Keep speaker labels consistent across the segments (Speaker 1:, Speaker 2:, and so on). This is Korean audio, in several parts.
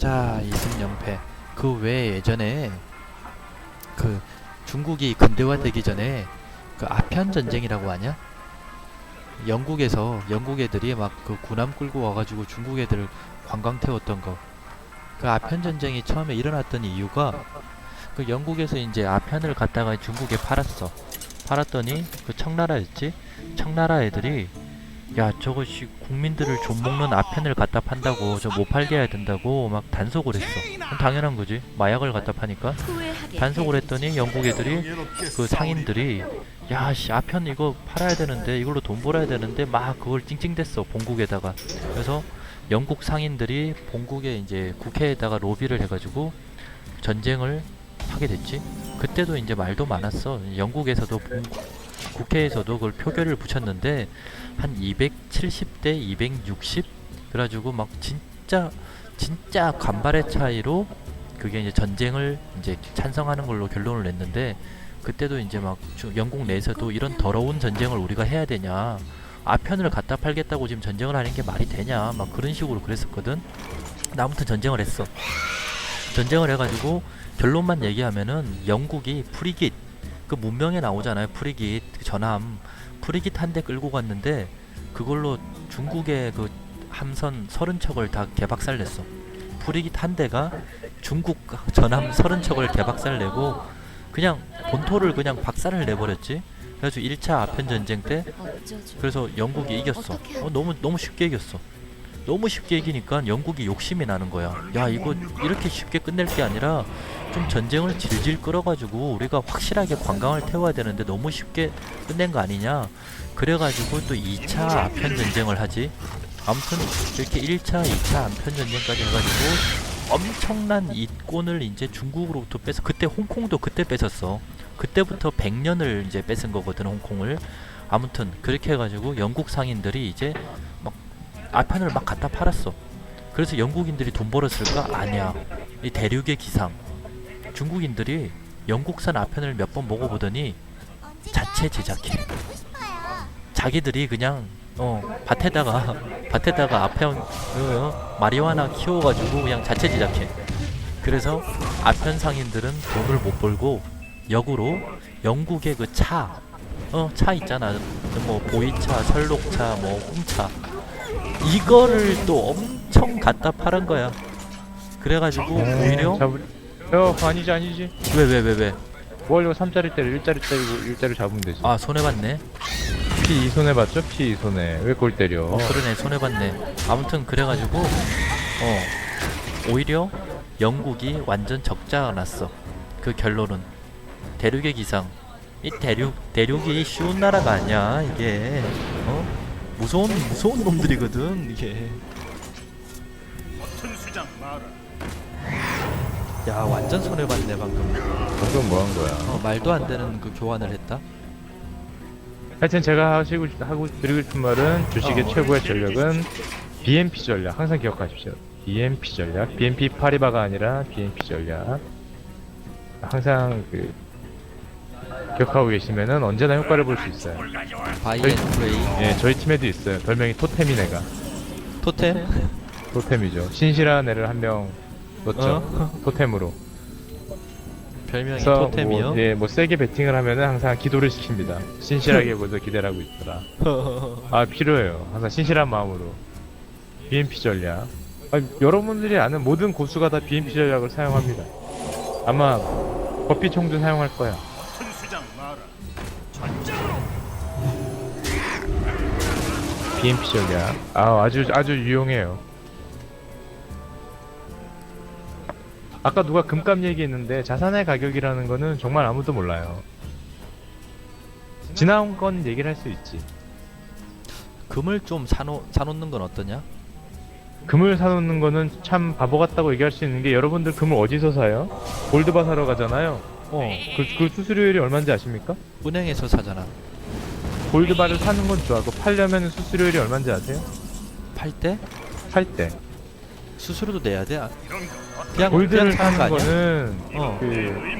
Speaker 1: 자, 이승영패. 그 외에 예전에 그 중국이 근대화되기 전에 그 아편 전쟁이라고 하냐? 영국에서 영국 애들이 막 그 군함 끌고 와가지고 중국 애들 관광 태웠던 거. 그 아편 전쟁이 처음에 일어났던 이유가 그 영국에서 이제 아편을 갖다가 중국에 팔았어. 팔았더니 그 청나라였지? 청나라 애들이 야 저거 씨 국민들을 좀 먹는 아편을 갖다 판다고 저 못 팔게 해야 된다고 막 단속을 했어. 당연한 거지. 마약을 갖다 파니까. 단속을 했더니 영국 애들이 그 상인들이 야 씨 아편 이거 팔아야 되는데 이걸로 돈 벌어야 되는데 막 그걸 찡찡댔어 본국에다가. 그래서 영국 상인들이 본국에 이제 국회에다가 로비를 해가지고 전쟁을 하게 됐지. 그때도 이제 말도 많았어. 영국에서도 본- 국회에서도 그걸 표결을 붙였는데 한 270대 260 그래가지고 막 진짜 진짜 간발의 차이로 그게 이제 전쟁을 이제 찬성하는 걸로 결론을 냈는데 그때도 이제 막 주- 영국 내에서도 이런 더러운 전쟁을 우리가 해야 되냐 아편을 갖다 팔겠다고 지금 전쟁을 하는 게 말이 되냐 막 그런 식으로 그랬었거든. 나 아무튼 전쟁을 했어. 전쟁을 해가지고 결론만 얘기하면은 영국이 프리깃 그 문명에 나오잖아요 프리깃 그 전함 프리깃 한 대 끌고 갔는데 그걸로 중국의 그 함선 서른 척을 다 개박살 냈어 프리깃 한 대가 중국 전함 서른 척을 개박살 내고 그냥 본토를 그냥 박살을 내버렸지. 그래서 1차 아편 전쟁 때 그래서 영국이 이겼어. 어, 너무 너무 쉽게 이겼어. 너무 쉽게 이기니까 영국이 욕심이 나는 거야. 야 이거 이렇게 쉽게 끝낼 게 아니라 좀 전쟁을 질질 끌어가지고 우리가 확실하게 관광을 태워야 되는데 너무 쉽게 끝낸 거 아니냐. 그래가지고 또 2차 아편 전쟁을 하지. 아무튼 이렇게 1차, 2차 아편 전쟁까지 해가지고 엄청난 이권을 이제 중국으로부터 뺏어 그때 홍콩도 그때 뺏었어 그때부터 100년을 이제 뺏은 거거든 홍콩을 아무튼 그렇게 해가지고 영국 상인들이 이제 막 아편을 막 갖다 팔았어. 그래서 영국인들이 돈 벌었을까? 아니야. 이 대륙의 기상. 중국인들이 영국산 아편을 몇 번 먹어보더니 자체 제작해. 자기들이 그냥 어 밭에다가 밭에다가 아편 어, 마리화나 키워가지고 그냥 자체 제작해. 그래서 아편 상인들은 돈을 못 벌고 역으로 영국의 그 차, 어 차 있잖아. 뭐 보이차, 설록차, 뭐 홍차 이거를 또 엄청 갖다 파는 거야. 그래가지고 오히려
Speaker 2: 잡을... 어 아니지 아니지
Speaker 1: 왜 왜 왜 왜?
Speaker 2: 뭐 하려고 3짜리 때를 1짜리 때리고 1짜리 잡으면 되지
Speaker 1: 아 손해 봤네.
Speaker 2: 피 2손해 봤죠? 피 2손해 왜골 때려
Speaker 1: 어 그러네 손해 봤네. 아무튼 그래가지고 어 오히려 영국이 완전 적자가 났어. 그 결론은 대륙의 기상. 이 대륙 대륙이 쉬운 나라가 아니야 이게. 어 무서운 무서운 놈들이거든 이게. 야 완전 손해 봤네 방금.
Speaker 2: 방금 뭐 한 거야
Speaker 1: 어 말도 안 되는 그 교환을 했다.
Speaker 2: 하여튼 제가 하시고 싶- 하고 드리고 싶은 말은 주식의
Speaker 1: 어.
Speaker 2: 최고의 전략은 BMP 전략 항상 기억하십시오 BMP 전략 BMP 파리바가 아니라 BMP 전략 항상 그 기억하고 계시면은 언제나 효과를 볼 수 있어요
Speaker 1: 바이
Speaker 2: 저희-
Speaker 1: 앤 프레이
Speaker 2: 예 저희 팀에도 있어요 별명이 토템이네가
Speaker 1: 토템.
Speaker 2: 토템이죠 신실한 애를 한 명 넣죠
Speaker 1: 어?
Speaker 2: 토템으로
Speaker 1: 별명이
Speaker 2: 그래서
Speaker 1: 토템이요.
Speaker 2: 뭐, 예, 뭐 세게 베팅을 하면은 항상 기도를 시킵니다 신실하게 모두 기대를 하고 있더라 아 필요해요. 항상 신실한 마음으로 BMP 전략. 아, 여러분들이 아는 모든 고수가 다 BMP 전략을 사용합니다. 아마 버피 총도 사용할 거야. BMP 전략. 아 아주 아주 유용해요. 아까 누가 금값 얘기했는데 자산의 가격이라는 거는 정말 아무도 몰라요. 지나온 건 얘기를 할 수 있지.
Speaker 1: 금을 좀 사놓 사놓는 건 어떠냐?
Speaker 2: 금을 사놓는 거는 참 바보 같다고 얘기할 수 있는 게 여러분들 금을 어디서 사요? 골드바 사러 가잖아요. 어, 그, 그 수수료율이 얼마인지 아십니까?
Speaker 1: 은행에서 사잖아.
Speaker 2: 골드바를 사는 건 좋아하고 팔려면 수수료율이 얼마인지 아세요? 팔때팔 때.
Speaker 1: 수수료도 내야 돼. 아, 그냥
Speaker 2: 골드를
Speaker 1: 그냥 사는 거
Speaker 2: 사는
Speaker 1: 아니야?
Speaker 2: 거는
Speaker 1: 어.
Speaker 2: 그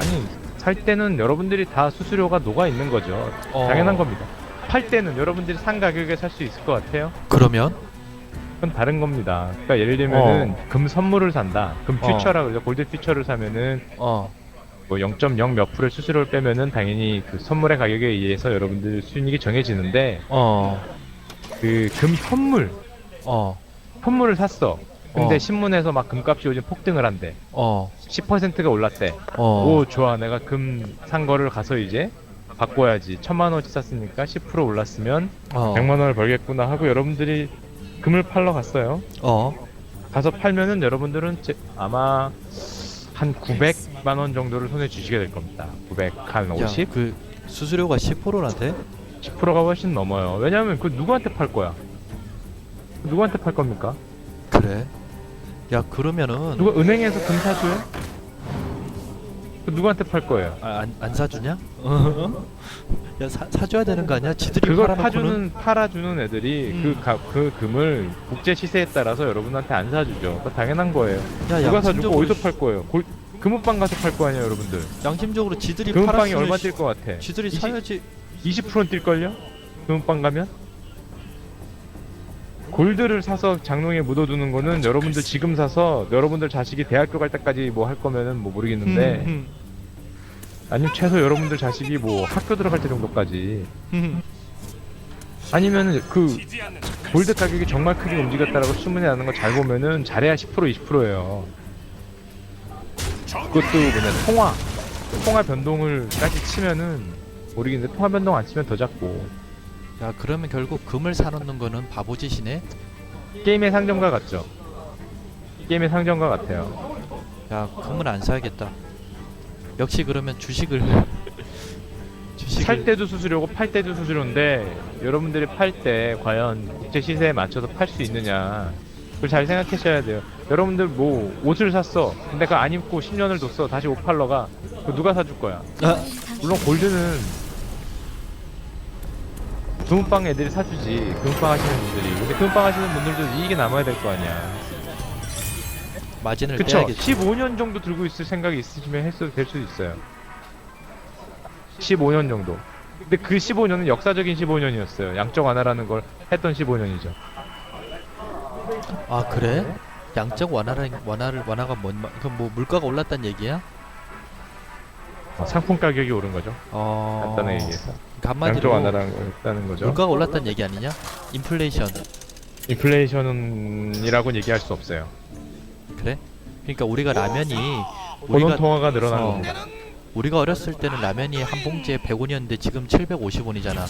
Speaker 2: 아니 살 때는 여러분들이 다 수수료가 녹아 있는 거죠.
Speaker 1: 어.
Speaker 2: 당연한 겁니다. 팔 때는 여러분들이 산 가격에 살 수 있을 것 같아요.
Speaker 1: 그러면
Speaker 2: 그건 다른 겁니다. 그러니까 예를 들면은 금 선물을 산다. 금
Speaker 1: 어.
Speaker 2: 퓨처라 그러죠. 골드 퓨처를 사면은
Speaker 1: 어,
Speaker 2: 뭐 0.0 몇 프로의 수수료를 빼면은 당연히 그 선물의 가격에 의해서 여러분들 수익이 정해지는데
Speaker 1: 어,
Speaker 2: 그금 선물
Speaker 1: 어,
Speaker 2: 선물을 샀어. 근데
Speaker 1: 어.
Speaker 2: 신문에서 막 금값이 요즘 폭등을 한대.
Speaker 1: 어,
Speaker 2: 10%가 올랐대.
Speaker 1: 어.
Speaker 2: 오 좋아 내가 금 산 거를 가서 이제 바꿔야지. 천만 원치 샀으니까 10% 올랐으면
Speaker 1: 어,
Speaker 2: 100만 원을 벌겠구나 하고 여러분들이 금을 팔러 갔어요.
Speaker 1: 어,
Speaker 2: 가서 팔면은 여러분들은 제- 아마 한 900만 원 정도를 손에 쥐시게 될 겁니다. 900, 한
Speaker 1: 야,
Speaker 2: 50?
Speaker 1: 그 수수료가 10%라대?
Speaker 2: 10%가 훨씬 넘어요. 왜냐면 그 누구한테 팔 거야? 누구한테 팔 겁니까?
Speaker 1: 그래? 야, 그러면은
Speaker 2: 누가 은행에서 금 사줘요? 그 누구한테 팔 거예요?
Speaker 1: 아, 안, 안 사주냐? 야, 사, 사줘야 되는 거 아니야? 지들이
Speaker 2: 그걸
Speaker 1: 팔아놓고는-
Speaker 2: 파주는 팔아주는 애들이
Speaker 1: 음.
Speaker 2: 그, 가, 그 금을 국제 시세에 따라서 여러분한테 안 사주죠. 그거 당연한 거예요.
Speaker 1: 야,
Speaker 2: 누가 사주고
Speaker 1: 양심적으로,
Speaker 2: 어디서 팔 거예요? 골, 금은방 가서 팔 거 아니에요, 여러분들.
Speaker 1: 양심적으로 지들이
Speaker 2: 금은방이
Speaker 1: 팔았으면
Speaker 2: 얼마
Speaker 1: 씨,
Speaker 2: 뛸것 같아?
Speaker 1: 지들이
Speaker 2: 20
Speaker 1: 사야지
Speaker 2: 20%는 뛸걸요? 금은방 가면? 골드를 사서 장롱에 묻어두는 거는 여러분들 지금 사서 여러분들 자식이 대학교 갈 때까지 뭐 할 거면은 뭐 모르겠는데
Speaker 1: 음,
Speaker 2: 아니면 최소 여러분들 자식이 뭐 학교 들어갈 때 정도까지.
Speaker 1: 음,
Speaker 2: 아니면 그 골드 가격이 정말 크게 움직였다라고 수문이 나는 거 잘 보면은 잘해야 10% 20%예요. 그것도 뭐냐 통화. 통화 변동을까지 치면은 모르겠는데 통화 변동 안 치면 더 작고
Speaker 1: 야, 그러면 결국 금을 사놓는 거는 바보짓이네?
Speaker 2: 게임의 상점과 같죠. 게임의 상점과 같아요.
Speaker 1: 야, 금은 안 사야겠다. 역시 그러면 주식을 주식을
Speaker 2: 살 때도 수수료고 팔 때도 수수료인데 여러분들이 팔 때 과연 국제 시세에 맞춰서 팔 수 있느냐 그걸 잘 생각하셔야 돼요. 여러분들 뭐 옷을 샀어. 근데 그거 안 입고 10년을 뒀어. 다시 옷 팔러 가. 그거 누가 사줄 거야?
Speaker 1: 아,
Speaker 2: 물론 골드는 금은방 애들이 사주지. 금은방 하시는 분들이. 근데 금은방 하시는 분들도 이익이 남아야 될 거 아니야.
Speaker 1: 마진을
Speaker 2: 그쵸?
Speaker 1: 떼야겠지.
Speaker 2: 15년 정도 들고 있을 생각이 있으시면 했어도 될 수도 있어요. 15년 정도. 근데 그 15년은 역사적인 15년이었어요. 양적 완화라는 걸 했던 15년이죠.
Speaker 1: 아, 그래? 양적 완화를 완화를 완화가 뭔 말? 그럼 뭐 물가가 올랐단 얘기야?
Speaker 2: 어, 상품 가격이 오른 거죠.
Speaker 1: 어.
Speaker 2: 간단하게 얘기해서.
Speaker 1: 그러니까
Speaker 2: 양적
Speaker 1: 한마디로
Speaker 2: 완화라는 걸 했다는 거죠.
Speaker 1: 물가가 올랐단 얘기 아니냐? 인플레이션.
Speaker 2: 인플레이션이라고는 얘기할 수 없어요.
Speaker 1: 그래? 그러니까 우리가 라면이
Speaker 2: 본원
Speaker 1: 우리가
Speaker 2: 통화가 늘어난
Speaker 1: 어.
Speaker 2: 겁니다.
Speaker 1: 우리가 어렸을 때는 라면이 한 봉지에 100원이었는데 지금 750원이잖아.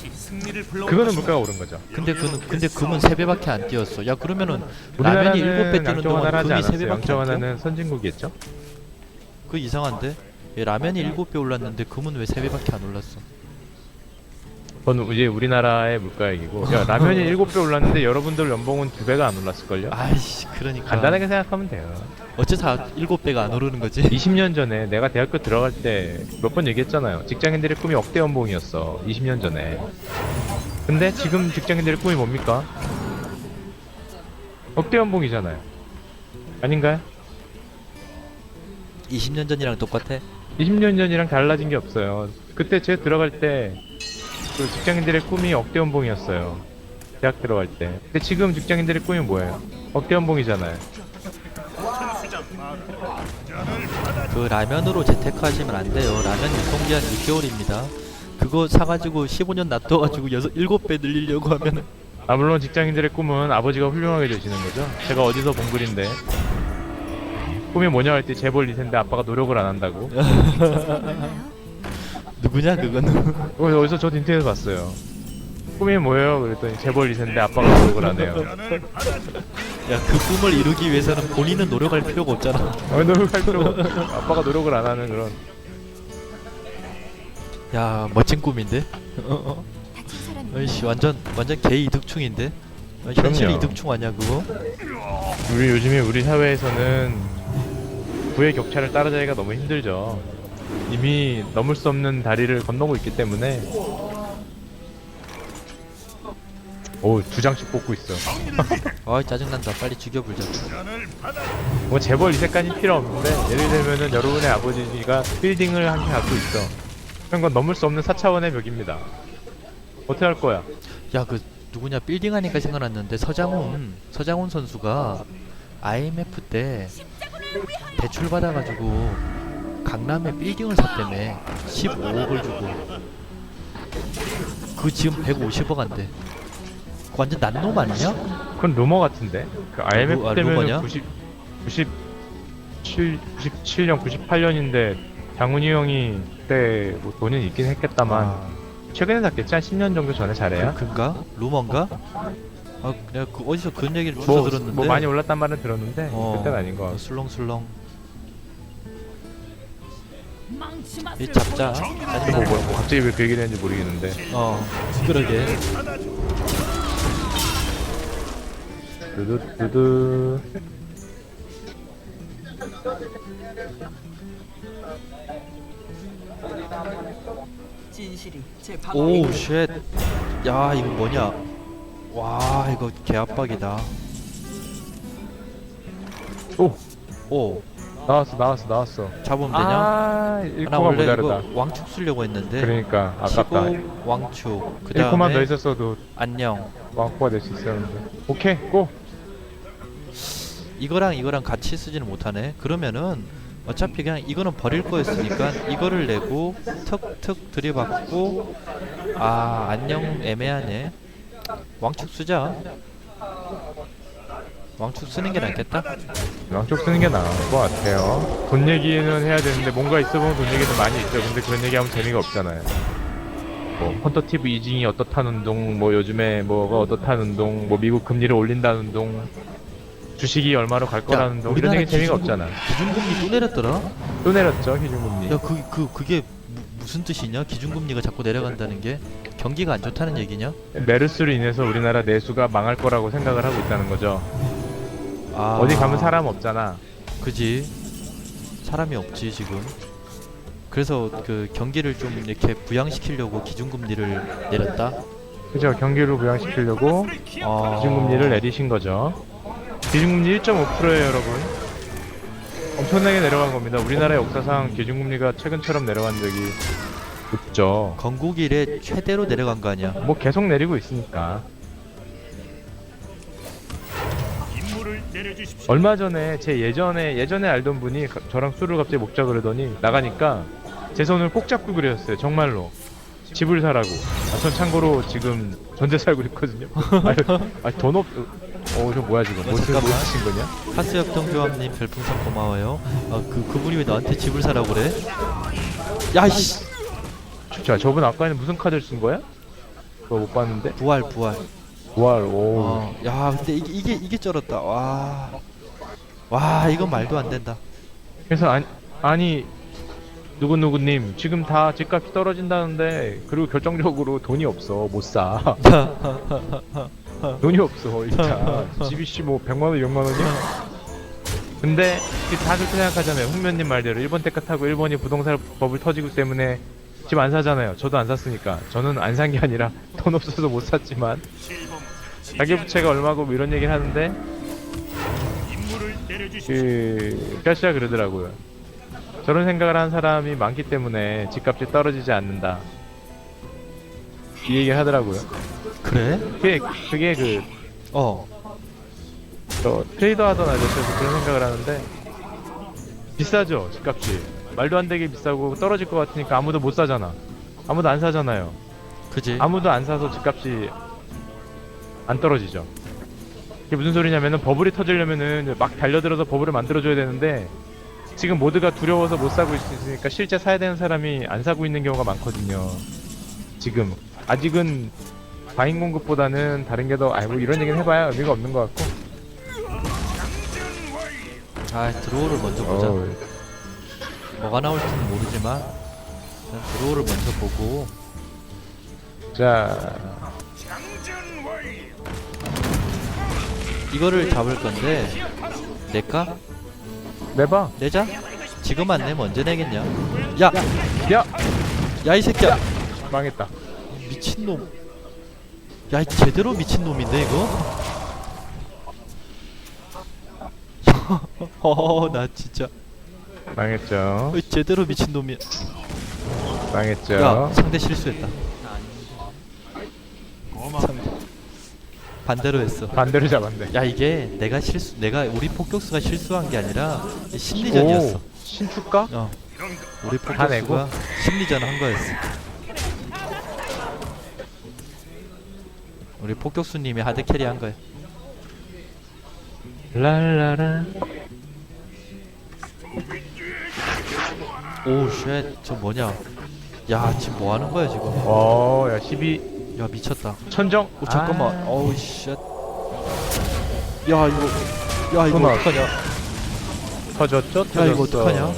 Speaker 2: 그거는 물가가 오른 거죠.
Speaker 1: 근데 그 근데 금은 3배밖에 안 뛰었어. 야 그러면은 라면이
Speaker 2: 우리나라는
Speaker 1: 7배 뛰는 동안
Speaker 2: 완화를 하지
Speaker 1: 금이
Speaker 2: 않았어요.
Speaker 1: 3배밖에
Speaker 2: 양적
Speaker 1: 안 뛰어?
Speaker 2: 완화는 선진국이었죠.
Speaker 1: 그 이상한데? 얘 라면이 7배 올랐는데 금은 왜 3배밖에 안 올랐어?
Speaker 2: 그건 이제 우리나라의 물가 얘기고 야, 라면이 7배 올랐는데 여러분들 연봉은 2배가 안 올랐을걸요?
Speaker 1: 아이씨 그러니까
Speaker 2: 간단하게 생각하면 돼요.
Speaker 1: 어째서 7배가 안 오르는 거지?
Speaker 2: 20년 전에 내가 대학교 들어갈 때 몇 번 얘기했잖아요. 직장인들의 꿈이 억대 연봉이었어. 20년 전에. 근데 지금 직장인들의 꿈이 뭡니까? 억대 연봉이잖아요. 아닌가요?
Speaker 1: 20년 전이랑 똑같아?
Speaker 2: 20년 전이랑 달라진 게 없어요. 그때 제가 들어갈 때 그 직장인들의 꿈이 억대 연봉이었어요. 대학 들어갈 때. 근데 지금 직장인들의 꿈이 뭐예요? 억대 연봉이잖아요.
Speaker 1: 그 라면으로 재테크하시면 안 돼요. 라면 유통기한 6개월입니다. 그거 사가지고 15년 놔둬가지고 6, 7배 늘리려고 하면은
Speaker 2: 아 물론 직장인들의 꿈은 아버지가 훌륭하게 되시는 거죠. 제가 어디서 본 글인데 꿈이 뭐냐 할 때 재벌 2세인데 아빠가 노력을 안 한다고.
Speaker 1: 누구냐 그거는?
Speaker 2: 어, 어디서 저 인터넷에서 봤어요. 꿈이 뭐예요? 그랬더니 재벌 2세인데 아빠가 노력을 안 해요.
Speaker 1: 야 그 꿈을 이루기 위해서는 본인은 노력할 필요가 없잖아.
Speaker 2: 어, 노력할 필요 아빠가 노력을 안 하는 그런.
Speaker 1: 야 멋진 꿈인데? 어, 어이씨 완전 완전 개 이득충인데? 어, 현실
Speaker 2: 그럼요.
Speaker 1: 이득충 아니야 그거?
Speaker 2: 우리 요즘에 우리 사회에서는 부의 격차를 따라잡기가 너무 힘들죠. 이미 넘을 수 없는 다리를 건너고 있기 때문에. 오, 두 장씩 뽑고 있어.
Speaker 1: 아 짜증난다 빨리 죽여불자.
Speaker 2: 뭐 재벌 이세까지 필요 없는데 예를 들면은 여러분의 아버지가 빌딩을 한 개 갖고 있어. 그런 건 넘을 수 없는 4차원의 벽입니다. 어떻게 할 거야?
Speaker 1: 야 그 누구냐 빌딩 하니까 생각났는데 서장훈 서장훈 선수가 IMF 때 대출 받아가지고 강남에 빌딩을 샀다며 15억을 주고 그 지금 150억 한대 완전 난놈 아니냐?
Speaker 2: 그건 루머 같은데. 그 IMF
Speaker 1: 루- 아,
Speaker 2: 때문에
Speaker 1: 루머냐?
Speaker 2: 90 97 97년 98년인데 장훈이 형이 그때 뭐 돈은 있긴 했겠다만
Speaker 1: 아,
Speaker 2: 최근에 샀겠지 한 10년 정도 전에 잘해야.
Speaker 1: 그, 그인가? 루머인가? 아 내가 그 어디서 그런 얘기를 주워
Speaker 2: 뭐,
Speaker 1: 들었는데?
Speaker 2: 뭐 많이 올랐단 말은 들었는데
Speaker 1: 어,
Speaker 2: 그때는 아닌 것.
Speaker 1: 술렁술렁. 이 잡자.
Speaker 2: 뭐,
Speaker 1: 짜증나
Speaker 2: 뭐, 뭐 갑자기 왜 그 얘기를 했는지 모르겠는데.
Speaker 1: 어 그러게.
Speaker 2: 두두 두두.
Speaker 3: 진실이 제
Speaker 1: 오우
Speaker 3: 방어에
Speaker 1: 쉣. 야 이거 뭐냐 와 이거 개압박이다.
Speaker 2: 오.
Speaker 1: 오.
Speaker 2: 나왔어 나왔어 나왔어.
Speaker 1: 잡으면 되냐?
Speaker 2: 아
Speaker 1: 나
Speaker 2: 1코만
Speaker 1: 원래
Speaker 2: 모자르다.
Speaker 1: 이거 왕축 쓰려고 했는데
Speaker 2: 그러니까 아깝다.
Speaker 1: 치고 왕축. 그
Speaker 2: 1코만 더
Speaker 1: 다음에
Speaker 2: 있었어도
Speaker 1: 안녕.
Speaker 2: 왕코가 될 수 있었는데. 오케이 고!
Speaker 1: 이거랑 이거랑 같이 쓰지는 못하네. 그러면은 어차피 그냥 이거는 버릴 거였으니까 이거를 내고 턱턱 들이받고 아 안녕 애매하네 왕축 쓰자. 왕축 쓰는 게 낫겠다.
Speaker 2: 양쪽 쓰는 게 나을 것 같아요. 돈 얘기는 해야 되는데 뭔가 있어 보면 돈 얘기는 많이 있죠. 근데 그런 얘기하면 재미가 없잖아요. 뭐 헌터티브 이징이 어떻다는 운동 뭐 요즘에 뭐가 어떻다는 운동 뭐 미국 금리를 올린다는 운동 주식이 얼마로 갈 거라는 운동 이런 얘기 재미가 없잖아.
Speaker 1: 기준금리 또 내렸더라?
Speaker 2: 또 내렸죠 기준금리.
Speaker 1: 야, 그, 그, 그게 무, 무슨 뜻이냐? 기준금리가 자꾸 내려간다는 게 경기가 안 좋다는 얘기냐?
Speaker 2: 메르스로 인해서 우리나라 내수가 망할 거라고 생각을 하고 있다는 거죠
Speaker 1: 아,
Speaker 2: 어디 가면 사람 없잖아
Speaker 1: 그지. 사람이 없지 지금. 그래서 그 경기를 좀 이렇게 부양시키려고 기준금리를 내렸다.
Speaker 2: 그죠 경기를 부양시키려고
Speaker 1: 아,
Speaker 2: 기준금리를 내리신 거죠 기준금리 1.5%예요 여러분 엄청나게 내려간 겁니다. 우리나라 역사상 기준금리가 최근처럼 내려간 적이 없죠.
Speaker 1: 건국 이래 최대로 내려간 거 아니야?
Speaker 2: 뭐 계속 내리고 있으니까. 얼마 전에 제 예전에 예전에 알던 분이 가- 저랑 술을 갑자기 먹자 그러더니 나가니까 제 손을 꼭 잡고 그러셨어요 정말로. 집을 사라고. 아, 전 참고로 지금 전세 살고 있거든요. 아니 돈 없... 어, 저 뭐야 지금 뭐, 쓰- 뭐
Speaker 1: 잠깐만.
Speaker 2: 쓰신 거냐?
Speaker 1: 하스협동 교합님 별풍선 고마워요. 아, 그 그분이 왜 나한테 집을 사라고 그래? 야이씨,
Speaker 2: 자 저분 아까는 무슨 카드를 쓴 거야? 그거 못 봤는데
Speaker 1: 부활 부활.
Speaker 2: 부활 오
Speaker 1: 어, 야, 근데 이게 이게 이게 쩔었다. 와, 와, 이건 말도 안 된다.
Speaker 2: 그래서 아니, 아니 누구누구님 지금 다 집값이 떨어진다는데 그리고 결정적으로 돈이 없어 못 사 돈이 없어 일단 집이 씨뭐 100만원 200만원이야? 근데 다 그렇게 생각하잖아요 홍면님 말대로 일본 테크 타고 일본이 부동산 법을 터지고 때문에 집 안 사잖아요 저도 안 샀으니까 저는 안 산 게 아니라 돈 없어서 못 샀지만
Speaker 4: 실범
Speaker 2: 가계 부채가 얼마고 뭐 이런 얘기를 하는데. 그 까시가 그러더라고요. 저런 생각을 하는 사람이 많기 때문에 집값이 떨어지지 않는다. 이 얘기를 하더라고요.
Speaker 1: 그래?
Speaker 2: 그게 그게 그
Speaker 1: 어,
Speaker 2: 저 트레이더 하던 아저씨에서 그런 생각을 하는데 비싸죠 집값이 말도 안 되게 비싸고 떨어질 것 같으니까 아무도 못 사잖아. 아무도 안 사잖아요.
Speaker 1: 그지.
Speaker 2: 아무도 안 사서 집값이 안 떨어지죠. 이게 무슨 소리냐면은 버블이 터지려면은 막 달려들어서 버블을 만들어줘야 되는데 지금 모두가 두려워서 못 사고 있으니까 실제 사야 되는 사람이 안 사고 있는 경우가 많거든요. 지금 아직은 과잉 공급보다는 다른 게 더 아이고 이런 얘기는 해봐야 의미가 없는 것 같고.
Speaker 1: 아, 드로우를 먼저 보자.
Speaker 2: 어우,
Speaker 1: 뭐가 나올지는 모르지만 일단 드로우를 먼저 보고
Speaker 2: 자.
Speaker 1: 이거를 잡을 건데 낼까?
Speaker 2: 내봐.
Speaker 1: 내자? 지금 안 내면 언제 내겠냐? 야! 야야이 새끼야!
Speaker 2: 망했다.
Speaker 1: 미친놈 야이 제대로 미친놈인데 이거? 어나 진짜
Speaker 2: 망했죠.
Speaker 1: 어이, 제대로 미친놈이야
Speaker 2: 망했죠.
Speaker 1: 야 상대 실수했다 상대 반대로 했어.
Speaker 2: 반대로 잡았네.
Speaker 1: 야 이게 내가 실수 내가 우리 폭격수가 실수한 게 아니라 심리전이었어.
Speaker 2: 오, 신축가?
Speaker 1: 어. 우리? 폭격수가 심리전 한 거였어. 우리 폭격수님이 하드 캐리 한 거야.
Speaker 2: 랄라라.
Speaker 1: 오 쉣. 저 뭐냐? 야 지금 뭐 하는 거야 지금?
Speaker 2: 어, 야, 12
Speaker 1: 야 미쳤다.
Speaker 2: 천정.
Speaker 1: 오 잠깐만.
Speaker 2: 아,
Speaker 1: 어우 쉣. 야 이거 야 이거
Speaker 2: 끊어.
Speaker 1: 어떡하냐?
Speaker 2: 터졌죠? 터졌어.
Speaker 1: 야 이거 어떡하냐?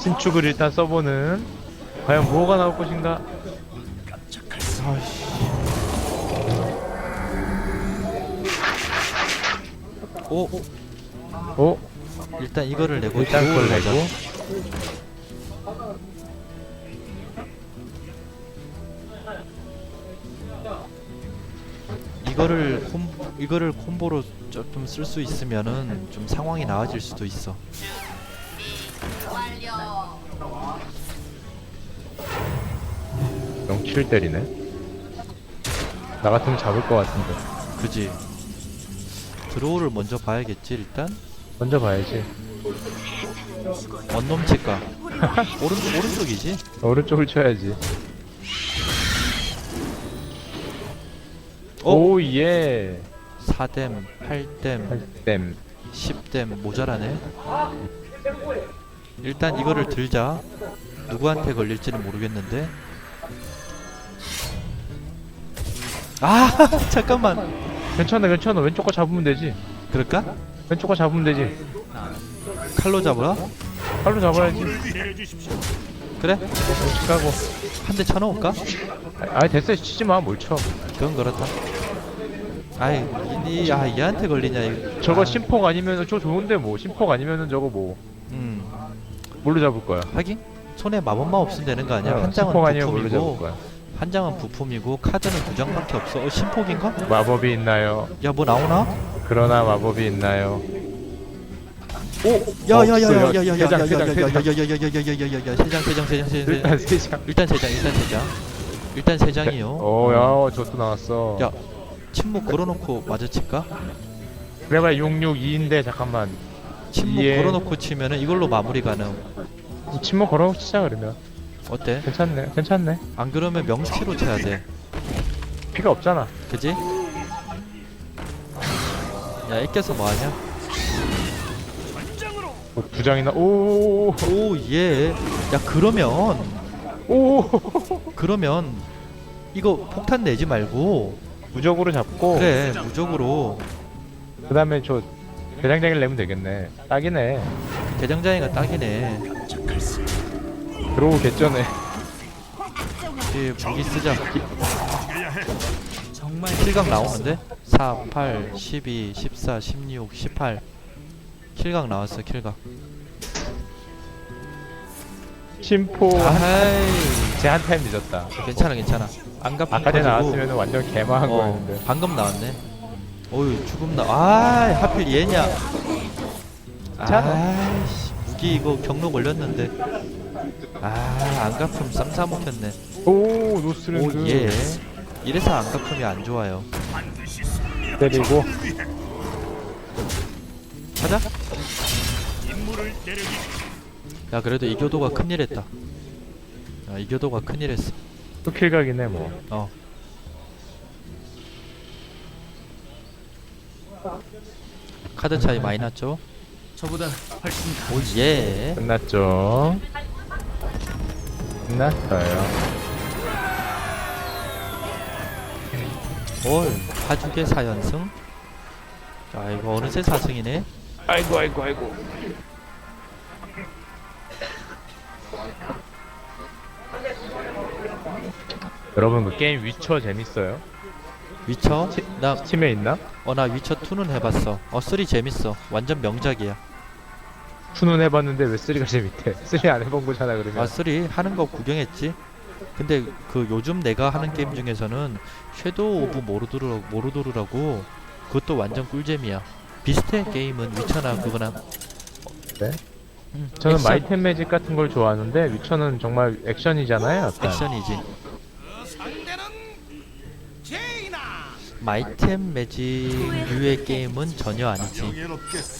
Speaker 2: 신축을 일단 써보는. 과연 뭐가 나올 것인가?
Speaker 1: 아이씨. 오
Speaker 2: 어?
Speaker 1: 일단 이거를 내고
Speaker 2: 일단 그걸. 내고.
Speaker 1: 이거를 콤 이거를 콤보로 조금 쓸수 있으면은 좀 상황이 나아질 수도 있어.
Speaker 2: 영치를 때리네. 나 같으면 잡을 것 같은데.
Speaker 1: 그지? 드로우를 먼저 봐야겠지 일단.
Speaker 2: 먼저 봐야지.
Speaker 1: 원놈 칠까? 오른쪽 오른쪽이지?
Speaker 2: 오른쪽을 쳐야지.
Speaker 1: 어?
Speaker 2: 오, 예.
Speaker 1: 4댐, 8댐,
Speaker 2: 땜.
Speaker 1: 10댐 모자라네. 일단 이거를 들자. 누구한테 걸릴지는 모르겠는데. 아 잠깐만.
Speaker 2: 괜찮아, 괜찮아. 왼쪽 거 잡으면 되지.
Speaker 1: 그럴까?
Speaker 2: 왼쪽 거 잡으면 되지.
Speaker 1: 칼로 잡으라?
Speaker 2: 팔로 잡아야지.
Speaker 1: 그래?
Speaker 2: 가고.
Speaker 1: 한 대 쳐놓을까?
Speaker 2: 아, 됐어. 치지 마. 뭘 쳐.
Speaker 1: 그건 그렇다. 아이, 이, 야, 얘한테 걸리냐, 이거.
Speaker 2: 저거
Speaker 1: 아,
Speaker 2: 심폭 아니면은 저 좋은데 뭐. 심폭 아니면은 저거 뭐.
Speaker 1: 음,
Speaker 2: 뭘로 잡을 거야?
Speaker 1: 하긴? 손에 마법만 없으면 되는 거 아니야?
Speaker 2: 어,
Speaker 1: 한 장은
Speaker 2: 심폭 아니면 뭘로 잡을
Speaker 1: 부품이고,
Speaker 2: 거야?
Speaker 1: 한 장은 부품이고, 카드는 두 장밖에 없어. 어, 심폭인가?
Speaker 2: 마법이 있나요?
Speaker 1: 야, 뭐 나오나?
Speaker 2: 그러나 마법이 있나요? 오!
Speaker 1: 야, 야, 야, 야,
Speaker 2: 없어요.
Speaker 1: 야, 야, 야, 야, 야, 야,
Speaker 2: 세 장,
Speaker 1: 야,
Speaker 2: 세 장, 세 장.
Speaker 1: 야, 야, 야, 야, 야, 야, 야, 야, 세 장, 세 장, 세 장, 세 장, 세
Speaker 2: 일단
Speaker 1: 장.
Speaker 2: 세 장.
Speaker 1: 일단 세 장, 일단 세 장. 일단 세 장이요.
Speaker 2: 오, 야, 저또 나왔어.
Speaker 1: 야, 침묵 걸어놓고 마주칠까?
Speaker 2: 그래봐야 662인데 잠깐만.
Speaker 1: 침묵
Speaker 2: 예.
Speaker 1: 걸어놓고 치면은 이걸로 마무리 가능.
Speaker 2: 침묵 치자 그러면.
Speaker 1: 어때?
Speaker 2: 괜찮네. 괜찮네.
Speaker 1: 안 그러면 명치로 쳐야 돼.
Speaker 2: 피가 없잖아.
Speaker 1: 그지? 야, 애껴서 뭐하냐?
Speaker 2: 뭐 두 장이나 오.
Speaker 1: 오, 예. 야, 그러면,
Speaker 2: 오.
Speaker 1: 그러면, 이거 폭탄 내지 말고,
Speaker 2: 무적으로 잡고
Speaker 1: 그래, 무적으로,
Speaker 2: 그다음에 저 대장장이를 내면 되겠네. 딱이네.
Speaker 1: 대장장이가 딱이네.
Speaker 2: 들어오고 개쩌네.
Speaker 1: 이 무기 쓰자.
Speaker 3: 정말
Speaker 1: 킬각 나오는데? 4, 8, 12, 14, 16, 18. 킬각 나왔어, 킬각.
Speaker 2: 심포
Speaker 1: 아이,
Speaker 2: 제한 타임 늦었다.
Speaker 1: 괜찮아, 괜찮아. 안 갚은
Speaker 2: 아까 전에. 나왔으면 완전 개망한
Speaker 1: 어,
Speaker 2: 거였는데.
Speaker 1: 방금 나왔네. 어휴, 죽음 나. 아, 하필 얘냐.
Speaker 2: 괜찮아.
Speaker 1: 아이씨, 무기 이거 경로 걸렸는데. 아, 안 갚으면 쌈싸 먹혔네.
Speaker 2: 오 노스랜드
Speaker 1: 오, 예. 이래서 안 갚으면 안 좋아요.
Speaker 2: 때리고
Speaker 1: 가자. 야, 그래도 이교도가 큰일 했다. 야, 이교도가 큰일 했어.
Speaker 2: 또 킬각이네 뭐.
Speaker 1: 어. 카드 차이 많이 났죠?
Speaker 3: 저보다 훨씬
Speaker 1: 오, 예.
Speaker 2: 끝났죠. 끝났어요.
Speaker 1: 올, 파죽의 4연승. 자, 이거 어느새 4승이네.
Speaker 2: 아이고 아이고 아이고. 여러분 그 게임 위쳐 재밌어요?
Speaker 1: 위쳐?
Speaker 2: 치-
Speaker 1: 나,
Speaker 2: 팀에 있나?
Speaker 1: 어, 나 위쳐 2는 해봤어. 어, 3 재밌어. 완전 명작이야.
Speaker 2: 투는 해봤는데 왜 쓰리가 재밌대? 쓰리 안 해본 거잖아 그러면.
Speaker 1: 아, 3 하는 거 구경했지. 근데 그 요즘 내가 하는 게임 중에서는 섀도우 오브 모르도르, 모르도르라고 그것도 완전 꿀잼이야. 비슷해 게임은 위쳐나 그거나.
Speaker 2: 네?
Speaker 1: 음,
Speaker 2: 저는
Speaker 1: 액션,
Speaker 2: 마이템 매직 같은 걸 좋아하는데 위쳐는 정말 액션이잖아요. 약간.
Speaker 1: 액션이지. 마이템 매직류의 게임은 전혀 아니지.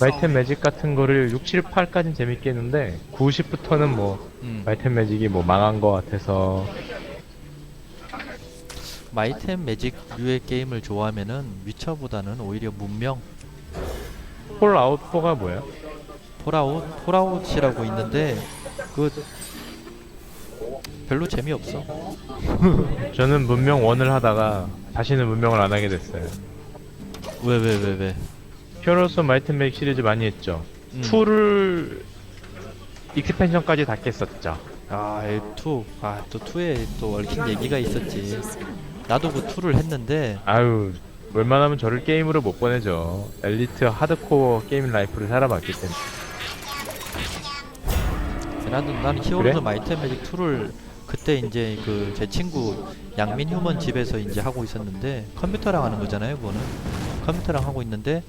Speaker 2: 마이템 매직 같은 거를 6, 7, 8까진 재밌게 했는데 9, 10부터는 뭐
Speaker 1: 음.
Speaker 2: 마이템 매직이 뭐 망한 거 같아서
Speaker 1: 마이템 매직류의 게임을 좋아하면은 위쳐보다는 오히려 문명,
Speaker 2: 폴아웃 4가 뭐야?
Speaker 1: 폴아웃, 폴아웃이라고 있는데 그 별로 재미없어.
Speaker 2: 저는 문명 1을 하다가 다시는 문명을 안 하게 됐어요.
Speaker 1: 왜 왜 왜 왜?
Speaker 2: 히어로스 마이템 매직 시리즈 많이 했죠.
Speaker 1: 음.
Speaker 2: 2를 익스펜션까지 다 깼었죠.
Speaker 1: 아, 2. 아, 또 2에 또 얽힌 얘기가 있었지. 나도 그 2를 했는데
Speaker 2: 아유 웬만하면 저를 게임으로 못 보내죠. 엘리트 하드코어 게임 라이프를 살아봤기 때문에.
Speaker 1: 나는 히어로즈
Speaker 2: 그래?
Speaker 1: 마이트 매직 2를 그때 이제 그 제 친구 양민 휴먼 집에서 이제 하고 있었는데 컴퓨터랑 하는 거잖아요, 그거는. 컴퓨터랑 하고 있는데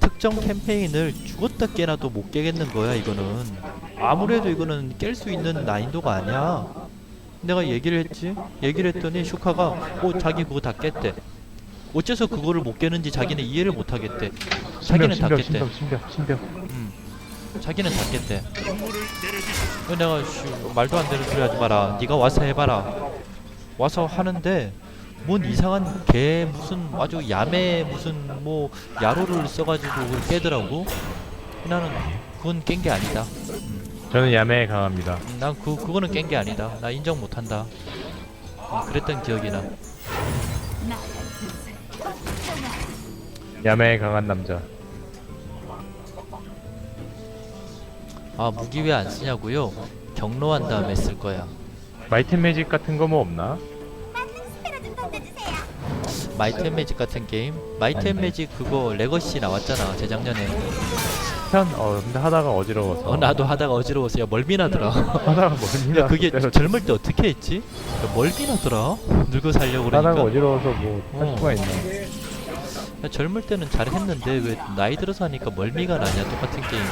Speaker 1: 특정 캠페인을 죽었다 깨나도 못 깨겠는 거야, 이거는. 아무래도 이거는 깰 수 있는 난이도가 아니야. 내가 얘기를 했지. 얘기를 했더니 슈카가 어 자기 그거 다 깼대. 어째서 그거를 못 깨는지 자기는 이해를 못 하겠대. 자기는 다 깼대.
Speaker 2: 신병 신병 신병.
Speaker 1: 음. 자기는. 그 내가 씨, 말도 안 되는 소리 하지 마라. 네가 와서 해봐라. 와서 하는데 뭔 이상한 개 무슨 아주 야매 무슨 뭐 야로를 써가지고 그걸 깨더라고. 나는 그건 깬 게 아니다.
Speaker 2: 저는 야매에 강합니다.
Speaker 1: 음, 난그 그거는 깬 게 아니다. 나 인정 못한다. 음, 그랬던 기억이 나.
Speaker 2: 야매에 강한 남자.
Speaker 1: 아 무기 왜 안 쓰냐고요? 경로한 다음에 쓸 거야.
Speaker 2: 마이템 매직 같은 거 뭐 없나?
Speaker 1: 마이템 매직 같은 게임? 마이템 매직 그거 레거시 나왔잖아 재작년에.
Speaker 2: 편? 어 근데 하다가 어지러워서.
Speaker 1: 어 나도 하다가 어지러워서 야 멀미나더라.
Speaker 2: 하다가 멀미나.
Speaker 1: 야 그게 젊을 때 어떻게 했지? 야, 멀미나더라. 늙어 살려고
Speaker 2: 하다가
Speaker 1: 그러니까.
Speaker 2: 어지러워서 뭐 할
Speaker 1: 어.
Speaker 2: 수가 있나?
Speaker 1: 야, 젊을 때는 잘했는데 왜 나이 들어서 하니까 멀미가 나냐 똑같은 게임이.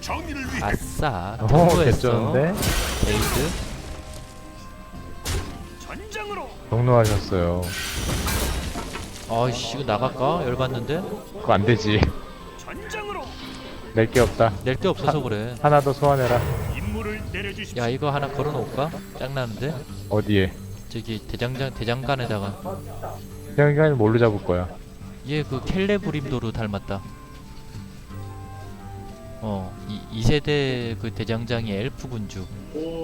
Speaker 4: 정의를 위해
Speaker 1: 아싸.
Speaker 2: 어
Speaker 1: 게이드.
Speaker 4: 전장으로
Speaker 2: 경로하셨어요.
Speaker 1: 아이씨 이거 나갈까? 열받는데?
Speaker 2: 그거 안 되지.
Speaker 4: 전장으로
Speaker 2: 낼게 없다.
Speaker 1: 낼 데 없어서 그래.
Speaker 2: 하나 더 소환해라.
Speaker 4: 임무를 내려주십시오.
Speaker 1: 야 이거 하나 걸어놓을까? 짱나는데?
Speaker 2: 어디에?
Speaker 1: 저기 대장장 대장간에다가
Speaker 2: 생각이 뭘로 잡을 거야?
Speaker 1: 얘 그 켈레브림도로 닮았다. 어, 이, 2세대 그 대장장이 엘프 군주.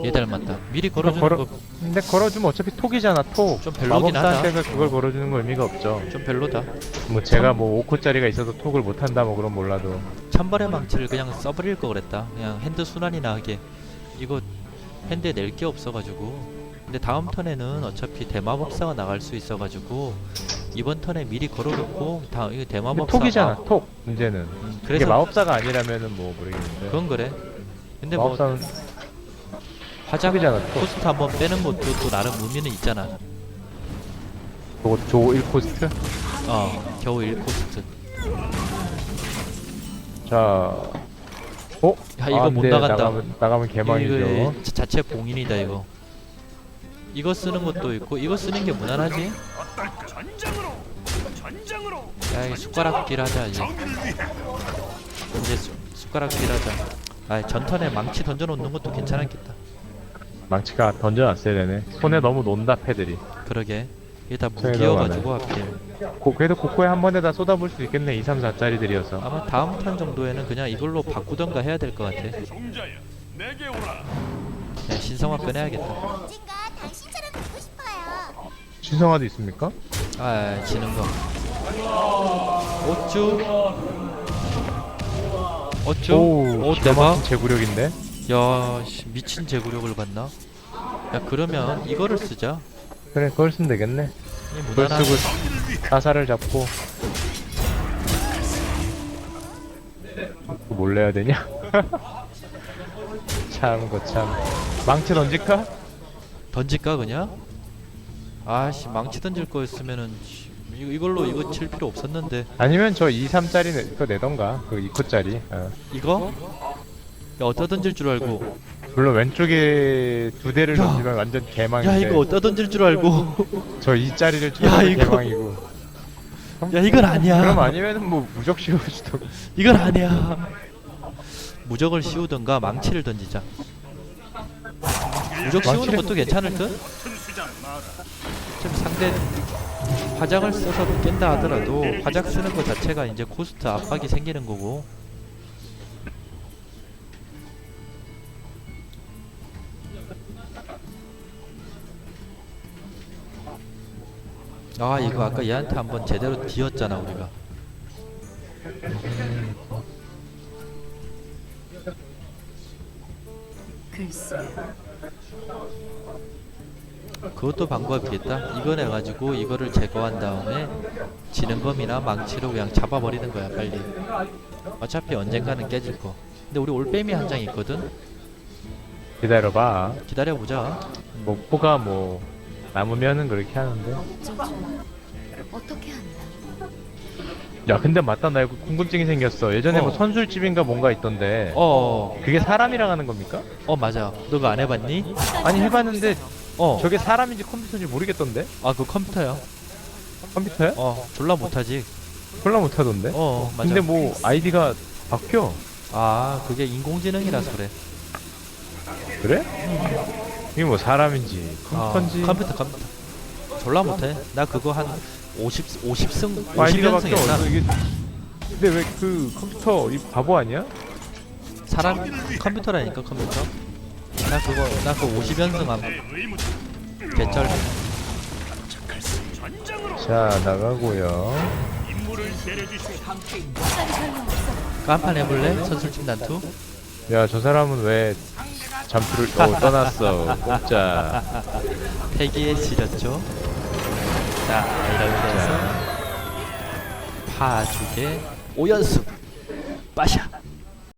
Speaker 1: 얘 닮았다. 미리 걸어주는
Speaker 2: 걸어-
Speaker 1: 거
Speaker 2: 근데 걸어주면 어차피 톡이잖아 톡.
Speaker 1: 좀 별로긴 하다.
Speaker 2: 마법사한테서 그걸 걸어주는 거 의미가 없죠.
Speaker 1: 좀 별로다.
Speaker 2: 뭐 제가 뭐 5코짜리가 있어서 톡을 못한다 뭐 그런 몰라도
Speaker 1: 천벌의 망치를 그냥 써버릴 거 그랬다. 그냥 핸드 순환이나 하게. 이거 핸드에 낼 게 없어가지고. 근데 다음 턴에는 어차피 대마법사가 나갈 수 있어가지고 이번 턴에 미리 걸어놓고 다 이거
Speaker 2: 근데
Speaker 1: 대마법사
Speaker 2: 톡이잖아 톡 문제는
Speaker 1: 음,
Speaker 2: 이게
Speaker 1: 그래서
Speaker 2: 마법사가 아니라면은 뭐 모르겠는데
Speaker 1: 그건 그래. 근데 뭐
Speaker 2: 마법사는
Speaker 1: 화작
Speaker 2: 톡이잖아 톡
Speaker 1: 코스트 한번 빼는 것도 또 나름 의미는 있잖아.
Speaker 2: 그거 조 1코스트?
Speaker 1: 어, 겨우 1코스트.
Speaker 2: 자 어?
Speaker 1: 야, 이거
Speaker 2: 아,
Speaker 1: 못 나간다.
Speaker 2: 나가면, 나가면 개망이죠
Speaker 1: 이거 자- 자체 봉인이다 이거. 이거 쓰는 것도 있고 이거 쓰는 게 무난하지?
Speaker 4: 어떨까? 전장으로 전장으로
Speaker 1: 야, 이 숟가락질 하자 이제. 이제 수, 숟가락질 하자. 아, 전턴에 망치 던져 놓는 것도 괜찮았겠다.
Speaker 2: 망치가 던져놨어야 되네 손에 너무 논다 패들이
Speaker 1: 그러게. 이게 다 무기여가지고 하필.
Speaker 2: 고, 그래도 고코에 한 번에 다 쏟아볼 수 있겠네 2, 3, 4짜리들이어서
Speaker 1: 아마 다음 턴 정도에는 그냥 이걸로 바꾸던가 해야 될 것 같아. 그냥 신성화 꺼내야겠다.
Speaker 2: 신성화도 있습니까?
Speaker 1: 아, 지는 거. 어쭈? 어쭈?
Speaker 2: 오
Speaker 1: 오,
Speaker 2: 기가
Speaker 1: 대박.
Speaker 2: 제구력인데
Speaker 1: 야, 씨, 미친 제구력을 봤나? 야, 그러면 이거를 쓰자.
Speaker 2: 그래 그걸 쓰면 되겠네
Speaker 1: 이
Speaker 2: 그걸
Speaker 1: 무난한.
Speaker 2: 쓰고 사사를 잡고 뭘 내야 되냐? 참 거참 망치 던질까?
Speaker 1: 던질까 그냥? 아씨 망치 던질 거였으면은 씨, 이- 이걸로 이거 칠 필요 없었는데.
Speaker 2: 아니면 저 2, 3짜리 내, 그거 내던가 그 2코짜리. 어.
Speaker 1: 이거? 야 어디다 던질 줄 알고.
Speaker 2: 물론 왼쪽에 두 대를
Speaker 1: 야.
Speaker 2: 던지면 완전 개망인데.
Speaker 1: 야 이거 어디다 던질 줄 알고.
Speaker 2: 저이 자리를
Speaker 1: 야,
Speaker 2: 쳐도
Speaker 1: 이거-
Speaker 2: 개망이고.
Speaker 1: 야 이건 아니야.
Speaker 2: 그럼 아니면은 뭐 무적 씌울 수도
Speaker 1: 이건 아니야. 무적을 씌우던가 망치를 던지자. 무적 씌우는
Speaker 2: 망치를-
Speaker 1: 것도 괜찮을 듯? 좀 상대 화작을 써서 깬다 하더라도 화작 쓰는 것 자체가 이제 코스트 압박이 생기는 거고. 아 이거 아까 얘한테 한번 제대로 뒤었잖아 우리가.
Speaker 5: 글쎄,
Speaker 1: 그것도 방법이겠다. 이거 내가지고 이거를 제거한 다음에 지능검이나 망치로 그냥 잡아버리는 거야 빨리. 어차피 언젠가는 깨질 거. 근데 우리 올빼미 한 장 있거든?
Speaker 2: 기다려봐.
Speaker 1: 기다려보자.
Speaker 2: 뭐 포가 뭐 남으면은 그렇게 하는데.
Speaker 5: 어떻게 한다?
Speaker 2: 야 근데 맞다. 나 이거 궁금증이 생겼어. 예전에
Speaker 1: 어.
Speaker 2: 뭐 선술집인가 뭔가 있던데.
Speaker 1: 어,
Speaker 2: 그게 사람이랑 하는 겁니까?
Speaker 1: 어 맞아. 너 그거 안 해봤니?
Speaker 2: 아니 해봤는데
Speaker 1: 어,
Speaker 2: 저게 사람인지 컴퓨터인지 모르겠던데?
Speaker 1: 아 그거 컴퓨터야
Speaker 2: 컴퓨터야?
Speaker 1: 어 졸라 못하지.
Speaker 2: 콜라 못하던데?
Speaker 1: 어 맞아.
Speaker 2: 근데 뭐 아이디가 바뀌어.
Speaker 1: 아 그게 인공지능이라서 그래.
Speaker 2: 그래? 이게 뭐 사람인지
Speaker 1: 아,
Speaker 2: 컴퓨터인지?
Speaker 1: 컴퓨터 컴퓨터. 졸라 못해. 나 그거 한 50, 50승
Speaker 2: 아이디가
Speaker 1: 50연승
Speaker 2: 바뀌어.
Speaker 1: 했나?
Speaker 2: 이게 근데 왜 그 컴퓨터 이 바보 아니야?
Speaker 1: 사람 컴퓨터라니까 컴퓨터 나 그거 나 그거 50연승 한 개쩔.
Speaker 2: 자 나가고요.
Speaker 1: 깐판 해볼래? 선술집 난투?
Speaker 2: 야 저 사람은 왜 잠수를 어 떠났어. 꼼짝
Speaker 1: 폐기에 지렸죠? 자 이렇게 해서 파죽에 오연수 빠샤